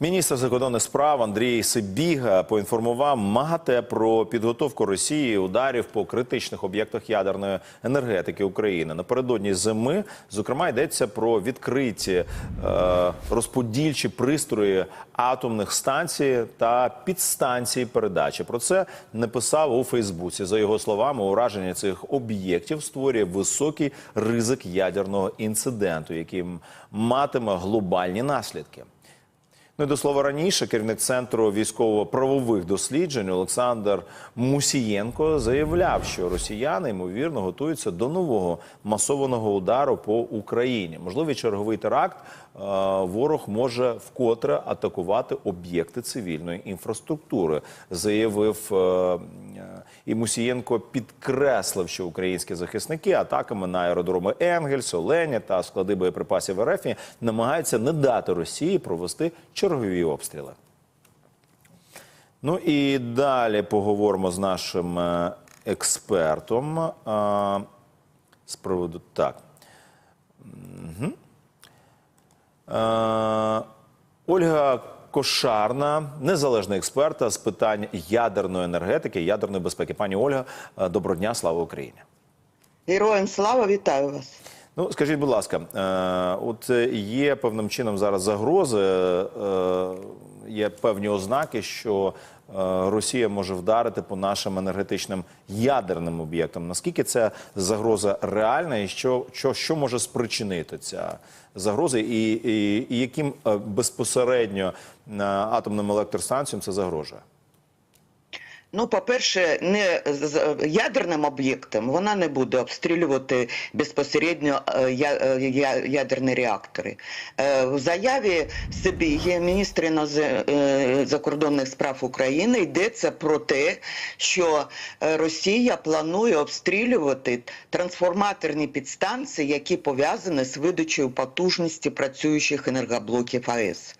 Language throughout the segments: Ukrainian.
Міністр закордонних справ Андрій Сибіга поінформував МАГАТЕ про підготовку Росії ударів по критичних об'єктах ядерної енергетики України. Напередодні зими, зокрема, йдеться про відкриті е, розподільчі пристрої атомних станцій та підстанцій передачі. Про це написав у Фейсбуці. За його словами, ураження цих об'єктів створює високий ризик ядерного інциденту, який матиме глобальні наслідки. Ну до слова раніше керівник центру військово-правових досліджень Олександр Мусієнко заявляв, що росіяни ймовірно готуються до нового масованого удару по Україні. Можливий черговий теракт. е, Ворог може вкотре атакувати об'єкти цивільної інфраструктури, заявив е, і Мусієнко підкреслив, що українські захисники атаками на аеродроми Енгельс, Оленя та склади боєприпасів РФ намагаються не дати Росії провести чергові обстріли. Ну і далі поговоримо з нашим е, експертом е, з приводу так. Мгм. Е, Ольга Кошарна, незалежна експерта з питань ядерної енергетики, ядерної безпеки. Пані Ольга, е, доброго дня, слава Україні. Героям слава, вітаю вас. Ну, скажіть, будь ласка, е, от є певним чином зараз загрози, е, є певні ознаки, що Росія може вдарити по нашим енергетичним ядерним об'єктам. Наскільки ця загроза реальна, і що, що, що може спричинити ця загроза, і, і, і яким е, безпосередньо е, атомним електростанціям це загрожує? Ну, по-перше, не з- ядерним об'єктом вона не буде обстрілювати безпосередньо е, е, ядерні реактори. Е, В заяві Сибіги, міністра інозе- е, закордонних справ України, йдеться про те, що Росія планує обстрілювати трансформаторні підстанції, які пов'язані з видачею потужності працюючих енергоблоків АЕС.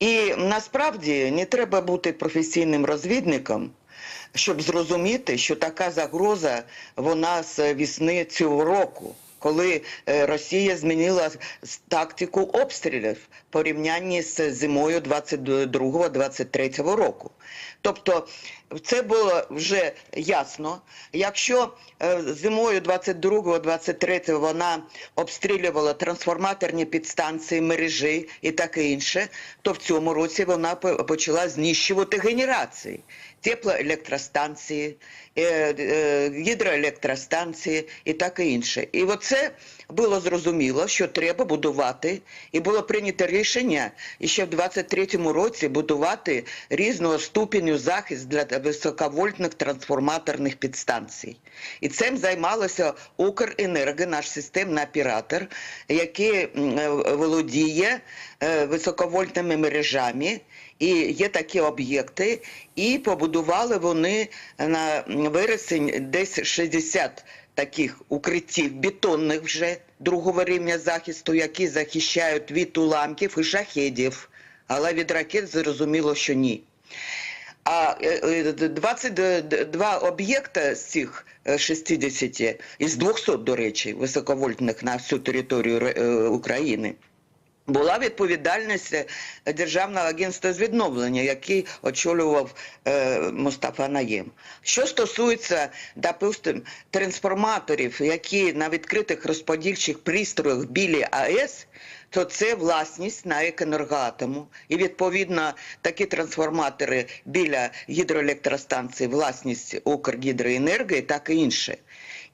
І насправді не треба бути професійним розвідником, щоб зрозуміти, що така загроза вона з вісни цього року. Коли е, Росія змінила тактику обстрілів в порівнянні з зимою 22-23 року. Тобто це було вже ясно. Якщо е, зимою 22-23 вона обстрілювала трансформаторні підстанції, мережі і таке інше, то в цьому році вона почала знищувати генерації. Теплоелектростанції, е, е, гідроелектростанції і таке інше. І оце було зрозуміло, що треба будувати, і було прийнято рішення ще в 23-му році будувати різного ступеню захист для високовольтних трансформаторних підстанцій. І цим займалося Укренерго, наш системний оператор, який е, володіє е, високовольтними мережами. І є такі об'єкти, і побудували вони на вересень десь 60 таких укриттів бетонних вже другого рівня захисту, які захищають від уламків і шахедів. Але від ракет зрозуміло, що ні. А е, е, 22 об'єкта з цих е, 60, із 200, до речі, високовольтних на всю територію е, України, була відповідальність е, Державного агентства з відновлення, який очолював е, Мустафа Наєм. Що стосується, допустим, трансформаторів, які на відкритих розподільчих пристроях біля АЕС, то це власність на «Екенергоатому». І відповідно такі трансформатори біля гідроелектростанцій власність Укргідроенерго і так і інше.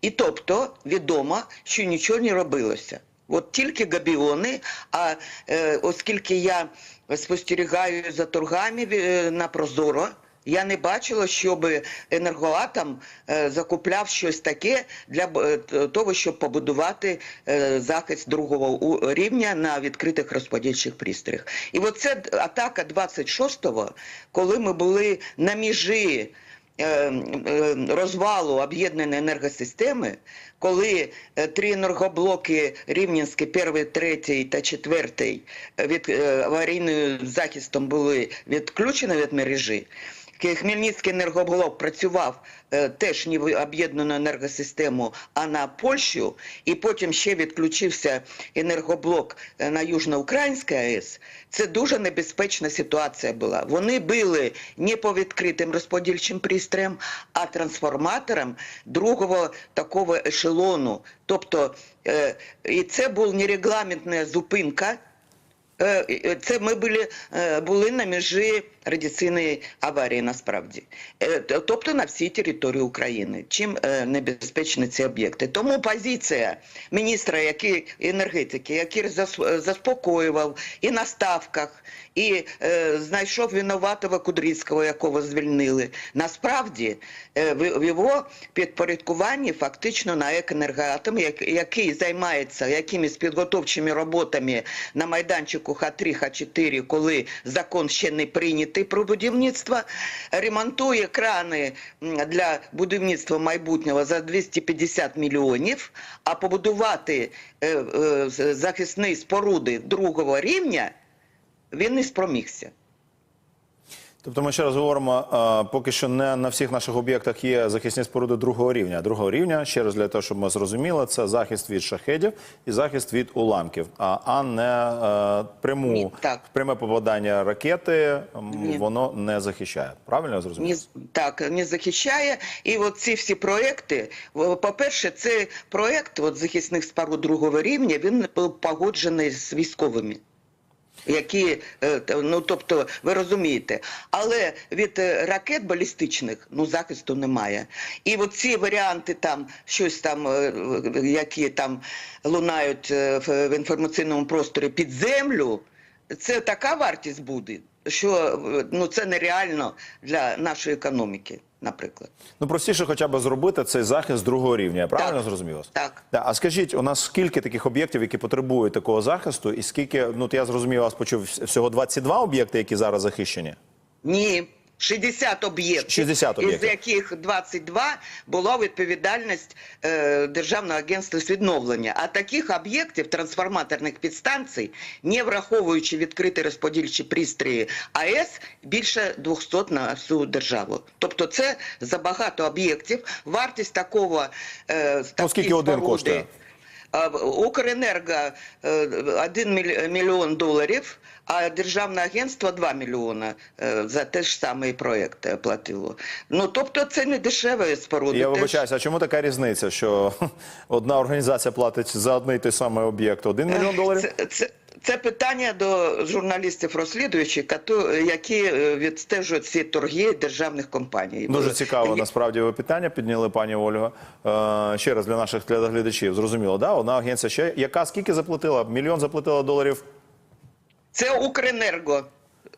І тобто відомо, що нічого не робилося. От тільки габіони, а е, оскільки я спостерігаю за торгами е, на Прозоро, я не бачила, щоб енергоатом е, закупляв щось таке для е, того, щоб побудувати е, захист другого рівня на відкритих розподільчих пристроях. І оце атака 26-го, коли ми були на межі е, розвалу об'єднаної енергосистеми, коли три енергоблоки Рівненський, перший, третій та четвертий від аварійним захистом були відключені від мережі. Хмельницький енергоблок працював е, теж не в об'єднану енергосистему, а на Польщу, і потім ще відключився енергоблок е, на Южноукраїнській АЕС, це дуже небезпечна ситуація була. Вони били не по відкритим розподільчим пристроям, а трансформаторам другого такого ешелону. Тобто, е, і це була нерегламентна зупинка. Це ми були, були на межі радіаційної аварії насправді. Е, Тобто на всій території України. Чим е, небезпечні ці об'єкти. Тому позиція міністра який, енергетики, який зас- заспокоював і на ставках, і е, знайшов винуватого Кудрицького, якого звільнили. Насправді е, в, його підпорядкуванні фактично на екенергоатом, як, який займається якимись підготовчими роботами на майданчику Х3, Х4, коли закон ще не прийнятий про будівництво, ремонтує крани для будівництва майбутнього за 250 мільйонів, а побудувати е, е, захисні споруди другого рівня він не спромігся. Тобто ми ще раз говоримо, поки що не на всіх наших об'єктах є захисні споруди другого рівня. Другого рівня, ще раз для того, щоб ми зрозуміли, це захист від шахедів і захист від уламків, а, не е, пряму так. пряме попадання ракети. Ні. Воно не захищає. Правильно я зрозумів? так, не захищає. І от ці всі проекти, по-перше, це проект от, захисних споруд другого рівня, він погоджений з військовими. Які, е, ну тобто, ви розумієте, але від е, ракет балістичних ну захисту немає. І от ці варіанти там щось там, е, які там лунають в інформаційному просторі під землю, це така вартість буде, що ну це нереально для нашої економіки, наприклад. Ну простіше, хоча б зробити цей захист другого рівня. Я правильно Так. зрозумів вас? Так. так. а скажіть, у нас скільки таких об'єктів, які потребують такого захисту, і скільки, ну я зрозумів, вас почув всього 22 об'єкти, які зараз захищені? Ні. 60 об'єктів, 60 із об'єктів. яких 22 була відповідальність е, Державного агентства з відновлення. А таких об'єктів трансформаторних підстанцій, не враховуючи відкриті розподільчі пристрої АЕС, більше 200 на всю державу. Тобто це забагато об'єктів. Вартість такого е, Ну, скільки один коштує? А, Укренерго е, 1 мільйон доларів, а Державне агентство 2 мільйона е, за те ж самий проєкт е, платило. Ну, тобто це не дешеві споруди. Я вибачаюся, а чому така різниця, що одна організація платить за одне і той самий об'єкт 1 мільйон доларів? Це, це, це питання до журналістів розслідуючих, като- які е, відстежують ці торги державних компаній. Дуже цікаво, насправді ви питання підняли, пані Ольго. Е, ще раз для наших глядачів. Зрозуміло, да? Одна агенція ще, яка скільки заплатила? Мільйон заплатила доларів? Це Укренерго,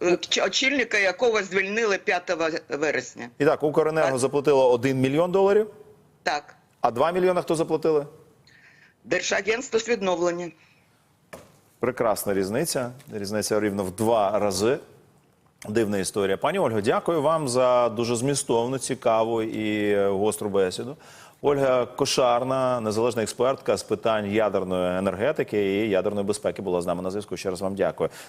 е, очільника якого звільнили 5 вересня. І так, Укренерго заплатило 1 мільйон доларів, Так, а 2 мільйони хто заплатили? Держагентство з відновлення. Прекрасна різниця. Різниця рівно в два рази. Дивна історія. Пані Ольго, дякую вам за дуже змістовну, цікаву і е, гостру бесіду. Ольга Кошарна, незалежна експертка з питань ядерної енергетики і ядерної безпеки, була з нами на зв'язку. Ще раз вам дякую.